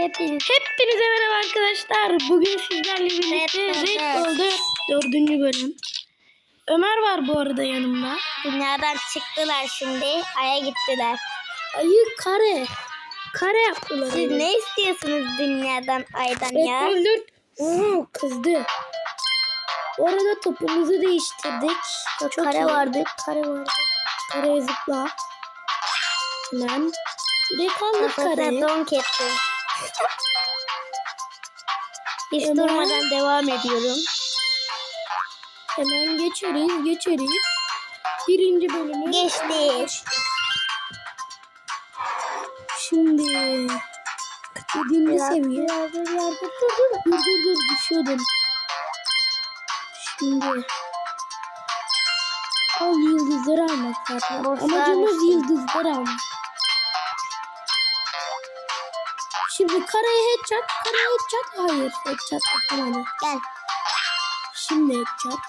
Hepiniz. Hepinize merhaba arkadaşlar. Bugün sizlerle birlikte Red oldu. Dördüncü bölüm. Ömer var bu arada yanımda. Dünyadan çıktılar şimdi. Ay'a gittiler. Ayı kare. Kare yaptılar. Siz ne istiyorsunuz dünyadan, aydan Red ya? Bull dört- Oo, kızdı. Bu arada topumuzu değiştirdik. Çok Kare iyi. vardı. Kare vardı. Kareye zıpla. Hemen. Direkt aldık Kafasına kareyi. donk etti. Hiç Hemen. durmadan devam ediyorum. Hemen geçeriz, geçeriz. Birinci bölümü Geçtik. Şimdi Biraz seviye. dur dur. Dur dur dur düşüyordum. Şimdi al yıldızları almak zaten. Amacımız yıldızları almak. Karaya headshot, karaya headshot. Hayır headshot yapamadı. Gel. Şimdi headshot.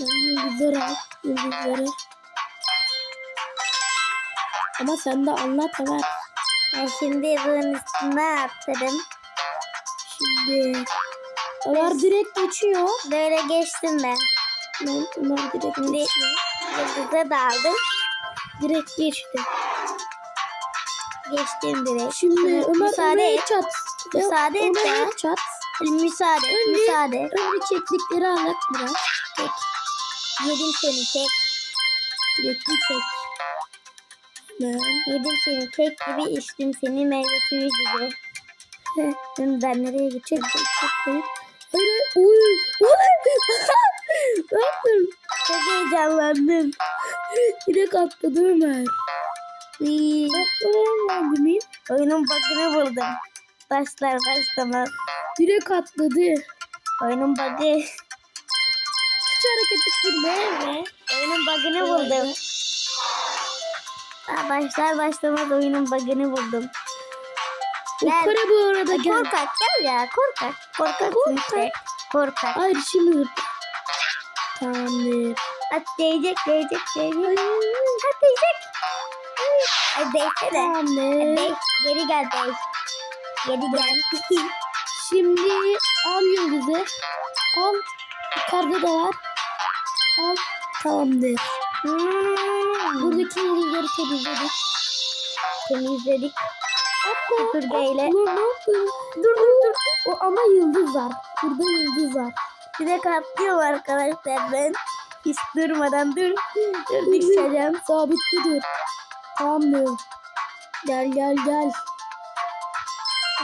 Ben yıldızları al, yıldızları. Ama sen de anlat Ömer. Ben şimdi bunun üstüne atladım. Şimdi Ömer direkt geçiyor. Böyle geçtim ben. Ben Ömer direkt geçiyor. yıldıza daldım. Direkt geçti. Geçtim direkt. Şimdi Ömer müsaade et. çat. Müsaade et ya. çat. Müsaade, Önce- müsaade. Önce keklikleri alak biraz. Tek. Yedim seni kek. Sürekli kek. Ben. Yedim seni kek gibi içtim seni meyve suyu gibi. Şimdi ben nereye gideceğim? Hayır. Uy. Uy. Çok heyecanlandım. Direkt atladı Ömer. Iy, Atladı mıyım? Oyunun bug'ını buldum. Başlar başlamaz. Direkt atladı. Oyunun bug'ı. Hiç hareket ettirme mi? Oyunun bug'ını buldum. Daha başlar başlamaz oyunun bug'ını buldum. Gel. Yukarı bu arada gel. Korkak gel ya korkak. Korkaksın işte. Korkak. Hayır şimdi zıpla. Tamamdır. At değecek değecek değecek. At değecek. De. Tamamdır. Değ. Geri gel değ. Geri gel. Şimdi al yıldızı. Al. Yukarıda da var. Al. Tamamdır. Hmm. Buradaki yıldızları temizledik. Temizledik. Süpürgeyle. Dur dur dur. dur. O ama yıldız var. Burada yıldız var. Bir de katlıyorum arkadaşlar ben. Hiç durmadan dur. Dur düşeceğim. Sabitli dur. Tamamdır. Gel gel gel.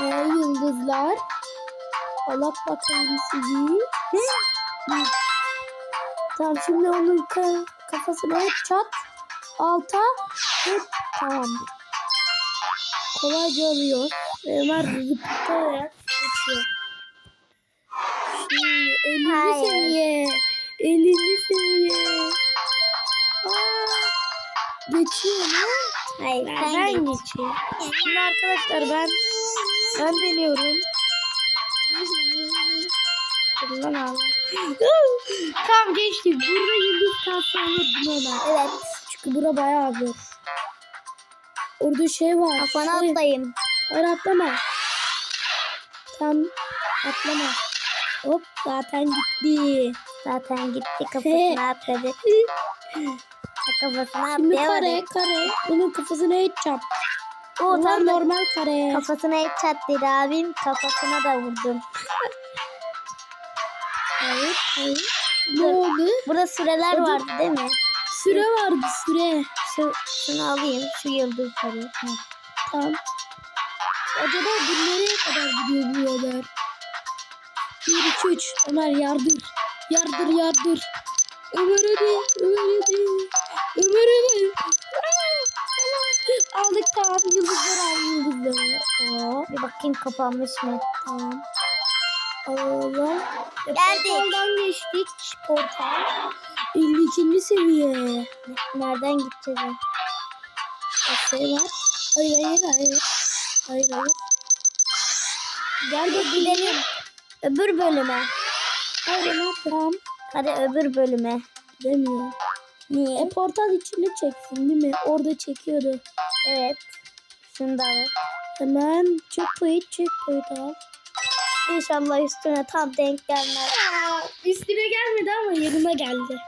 Ee, yıldızlar. Allah bakayım sizi. Tamam şimdi onun ka- kafasına hep çat. Alta hep tamamdır. Kolayca alıyor. Ve Ömer zıplayarak geçiyor. Şimdi 50. Hayır. seviye. 50. seviye. Geçiyor mu? Hayır Ben, ben geç. geçeyim. Şimdi arkadaşlar ben ben deniyorum. Bundan al. Tamam geçtik. Burada yıldız kalsa hemen. Evet. Çünkü bura bayağı zor. Orada şey var. Kafana şey. atlayayım. Hayır atlama. Tam atlama. Hop zaten gitti. Zaten gitti kafasına atladı. Kafasına Şimdi kare atlayamadı. kare. Bunun kafasına hiç çap. O Bunlar tam normal kare. kafasına et çat dedi abim. Kafasına da vurdum. Hayır. Ne oldu? Burada süreler Hadi. vardı değil mi? Süre vardı süre. Şu, şunu alayım. Şu yıldızları. Hı. Tamam. Acaba bu nereye kadar gidiyor bu haber? 1 2 3 Ömer yardır. Yardır yardır. Ömer hadi. Ömer hadi. Aa! Aldık tamam yıldızları al yıldızları. Oo, Bir bakayım kapanmış mı? tamam. Alalım. E, Geldik. Portaldan geçtik. Portal. 52. seviye. Nereden gideceğiz? Bir şey var. Hayır hayır hayır. Hayır hayır. Gel de gidelim. Öbür bölüme. Hayır ne yapalım? Hadi öbür bölüme. Demiyor. Niye? E portal içinde çeksin değil mi? Orada çekiyordu. Evet. Şunu da al. Hemen checkpoint checkpoint al. İnşallah üstüne tam denk gelmez. Üstüne gelmedi ama yanıma geldi.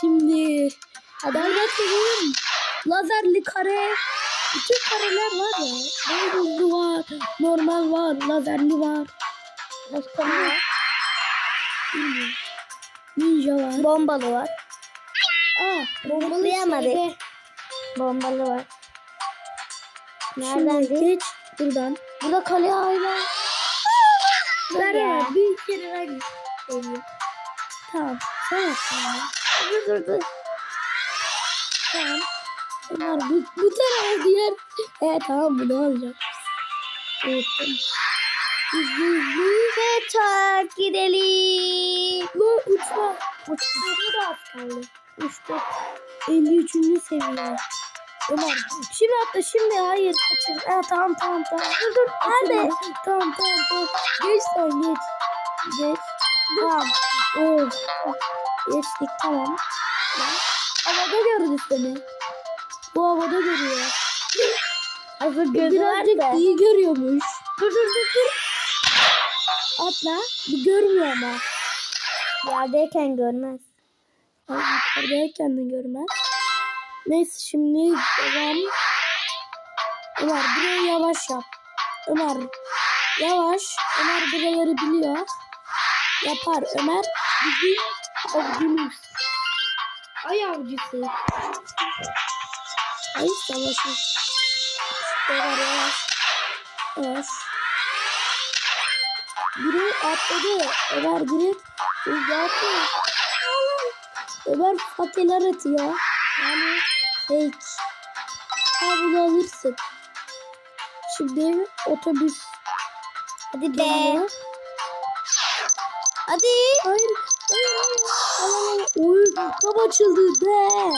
Şimdi hadi bakalım. Lazerli kare. Bütün kareler var ya. Beyazlı var. Normal var. Lazerli var. Başka ne var? Bilmiyorum. Ninja var. Bombalı var. Aa, bombalı şeyde. Bombalı var. Şimdi Nereden? geç buradan. Burada. Ver ya. ver. Bir kere ver. Geliyor. Tamam. Sen. Dur dur dur. Tamam. Bunlar bu, bu tarafa diğer. Evet tamam bunu alacağım. Hızlı. Ve çok gidelim. Bu uçma. Uçtuğu da az kaldı. Uçtu. 53. seviye. Ömer. Şimdi atla şimdi. Hayır kaçır. Ha, tamam tamam tamam. Dur dur. Nerede? Tamam tamam tamam. Geç sen geç. Geç. Tamam. Oh. Geçtik tamam. Havada gördü seni. Bu havada görüyor. Hazır gözü Birazcık varsa. iyi görüyormuş. Dur dur dur dur. Atla. Bu görmüyor ama. Yerdeyken görmez. Ay, yukarıdayken de görmez. Neyse şimdi devam. Ömer buraya yavaş yap. Ömer yavaş. Ömer buraları biliyor. Yapar. Ömer bizim avcımız. Ay avcısı. Ay savaşı. Ömer yavaş. Yavaş. Biri atladı. Ömer direkt atladı. Ömer fakeler atıyor. Yani fake. Ha bunu alırsın. Şimdi otobüs Hadi be. Hadi. Hayır. Hayır Oy kapı açıldı be.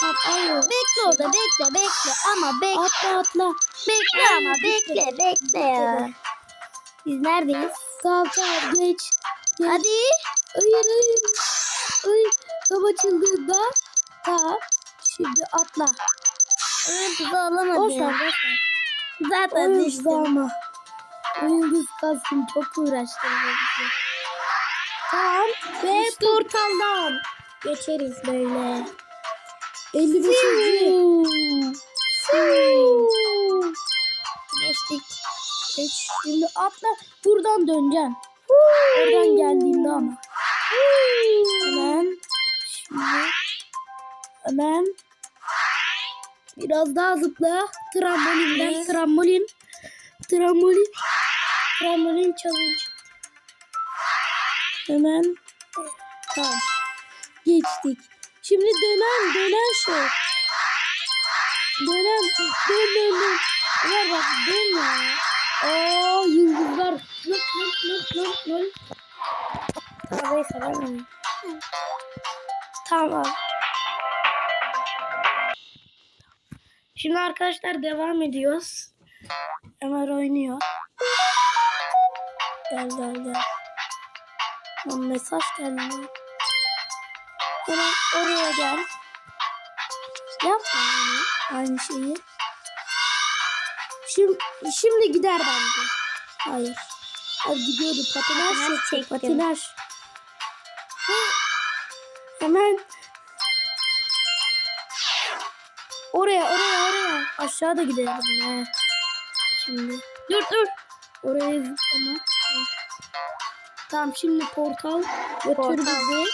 Hayır. Bekle orada bekle bekle ama bekle. Atla atla. Bekle ama bekle bekle ya. Biz neredeyiz? Tamam tamam geç. Hadi. Hayır hayır. Hayır. Kapı açıldığında tamam. Şimdi atla. Alamadım. Boş ver boş ver. Zaten O düştüm. ama. O yıldız kalsın çok uğraştırdı bizi. Tamam ve portaldan geçeriz böyle. 55. Geçtik. Geç. Şimdi atla buradan döneceksin. Oradan geldiğinde ama. Hemen. Şimdi. Hemen. Biraz daha zıpla. Trambolinden Evet. trambolin. Trambolin. Trambolin challenge. Hemen. Tamam. Geçtik. Şimdi dönen dönen şey. Dönen dön dön dön. Ömer bak dön ya. Oo yıldızlar. Nıp nıp nıp nıp nıp. Arabayı sever Tamam. Şimdi arkadaşlar devam ediyoruz. Ömer oynuyor. Gel gel gel. Lan mesaj geldi. Hemen oraya gel. Yapma aynı şeyi. Şimdi, şimdi gider bence. Hayır. Hadi gidiyordu. Patinaj çekti. Patinaj. Hemen oraya oraya oraya aşağıda gidelim. Ha. Şimdi dur dur. Oraya. Ha. Tamam şimdi portal götür Portal. bizi.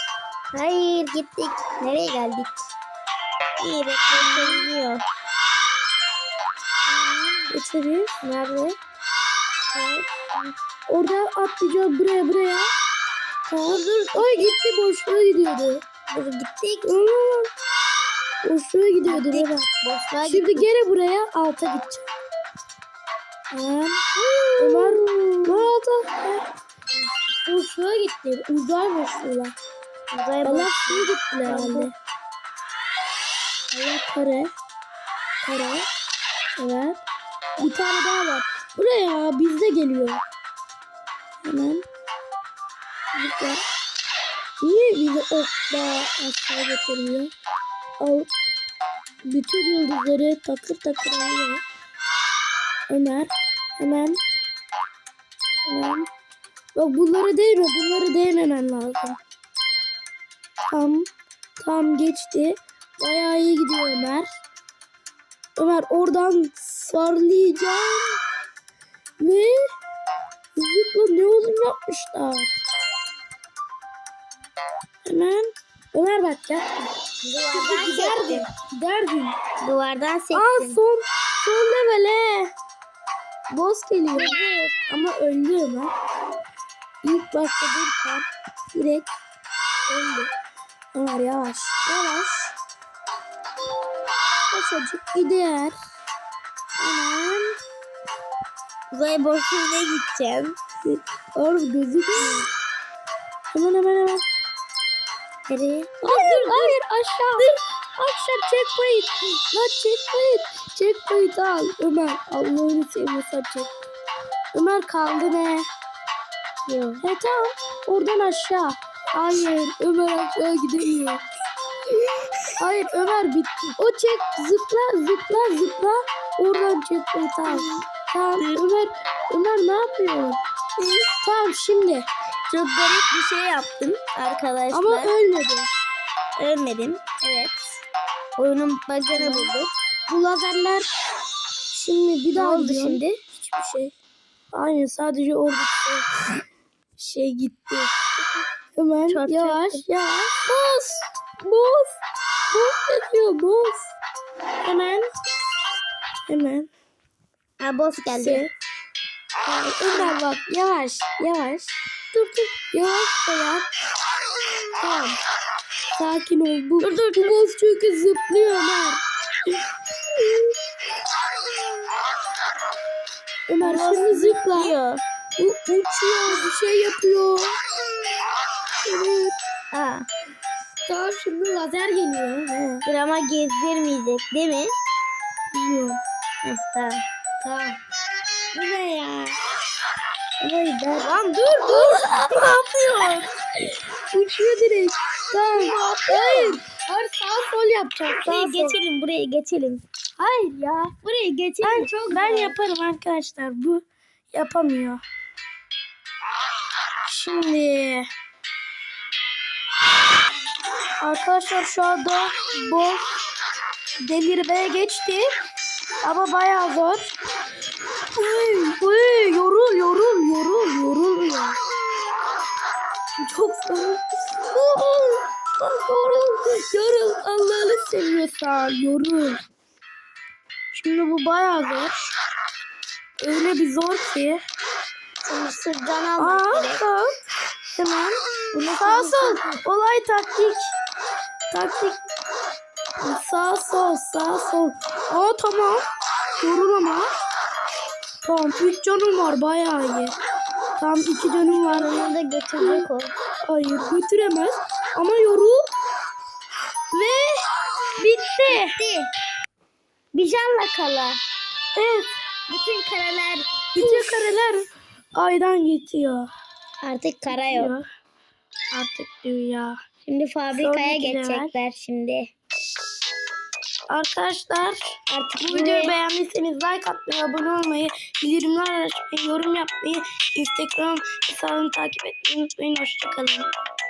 Hayır gittik. Nereye geldik? İyi bekliyor. Geçeriz. Nerede? Orada atlayacağız buraya buraya. Tamam dur. Ay gitti boşluğa gidiyordu. Dur gittik. Aa, Boşluğa gidiyordu baba. Boşluğa Şimdi gittik. gene buraya alta gideceğim. Tamam. Ömer. Oldu? Boşluğa gitti. Uzay Allah bak. suya gittiler herhalde. Allah kare. Kare. Evet. Bir tane daha var. Buraya bizde geliyor. Hemen. Burada. Niye bizi okla aşağı getiriyor? Al. bütün yıldızları takır takır alıyor. Ömer hemen hemen Yok bunları değme bunları değmemen lazım. Tam tam geçti. Bayağı iyi gidiyor Ömer. Ömer oradan sarlayacağım. Ve zıpla ne oğlum yapmışlar. Hemen Ömer bak gel. Duvardan Giderdin. Giderdin. Duvardan sektim. Aa son son levele. Boss geliyor. Ama öldü Ömer. İlk başladırken direkt öldü. Ömer yavaş. Yavaş. Kaçacık gider. Hemen. Uzay boşluğuna gideceğim. Oğlum gözükmüyor. Hemen hemen hemen. Nereye? Hayır hayır aşağı. Aşağı checkpoint. Lan checkpoint. Checkpoint al. Ömer Allah'ını seviyorsan çek. Ömer kaldı ne? Yok. He tamam. Oradan aşağı. Hayır Ömer aşağı gidemiyor. Hayır Ömer bitti. O çek zıpla zıpla zıpla. Oradan checkpoint al. Tamam Ömer Ömer ne yapıyor? Tamam şimdi. Çok garip bir şey yaptım arkadaşlar. Ama ölmedi. Ölmedim. Evet. Oyunun bug'ını bulduk. Bu lazerler şimdi bir daha oldu şimdi? Hiçbir şey. Aynen sadece oradaki şey, şey gitti. Hemen Çarp yavaş çarptı. yavaş. Boss. Boss. Boss yapıyor boss. Hemen. Hemen. Ha boss geldi. Ay, Ömer bak yavaş yavaş. Dur dur. Yavaş da yap. Tamam. Sakin ol. Bu, dur, dur, bu boss çünkü zıplıyor Ömer. Ömer şimdi zıpla. Bu uçuyor, bir şey yapıyor. Evet. Ha. Tamam şimdi lazer geliyor. He, Dur ama gezdirmeyecek değil mi? bilmiyorum. Heh, tamam. Tamam. Bu ne ya? Vay be. Lan dur dur. ne yapıyor? Uçuyor direkt. Tamam. Hayır. Hayır sağ sol yapacak. Sağ Buraya sol. geçelim, buraya geçelim. Hayır ya. Buraya geçelim. Ben çok ben yaparım arkadaşlar. Bu yapamıyor. Şimdi arkadaşlar şu anda bu delirmeye geçti. Ama bayağı zor. Uy, uy, yorul yorul yorul yorulmuyor. Çok zor. Yorul. Yorul. Yorul. Allah'ını seviyorsan yorul. Şimdi bu bayağı zor. Öyle bir zor ki. Şimdi sırttan almak Aa, gerek. bak. Hemen. Bunu Sağ sol. Olay taktik. Taktik. Sağ sol sağ sol. Aa tamam. Yorul ama. Tamam. Üç canım var bayağı iyi. Tamam iki canım var. Onu da götürecek o. Hayır götüremez. Ama yorul. Ve bitti. Bitti. Bir canla kala. Evet. Bütün karalar Bütün kareler aydan geçiyor. artık kara yok. Artık dünya. Şimdi fabrikaya geçecekler şimdi. Arkadaşlar Artık bu videoyu beğendiyseniz like atmayı, abone olmayı, bildirimler açmayı, yorum yapmayı, Instagram hesabını takip etmeyi unutmayın. Hoşçakalın.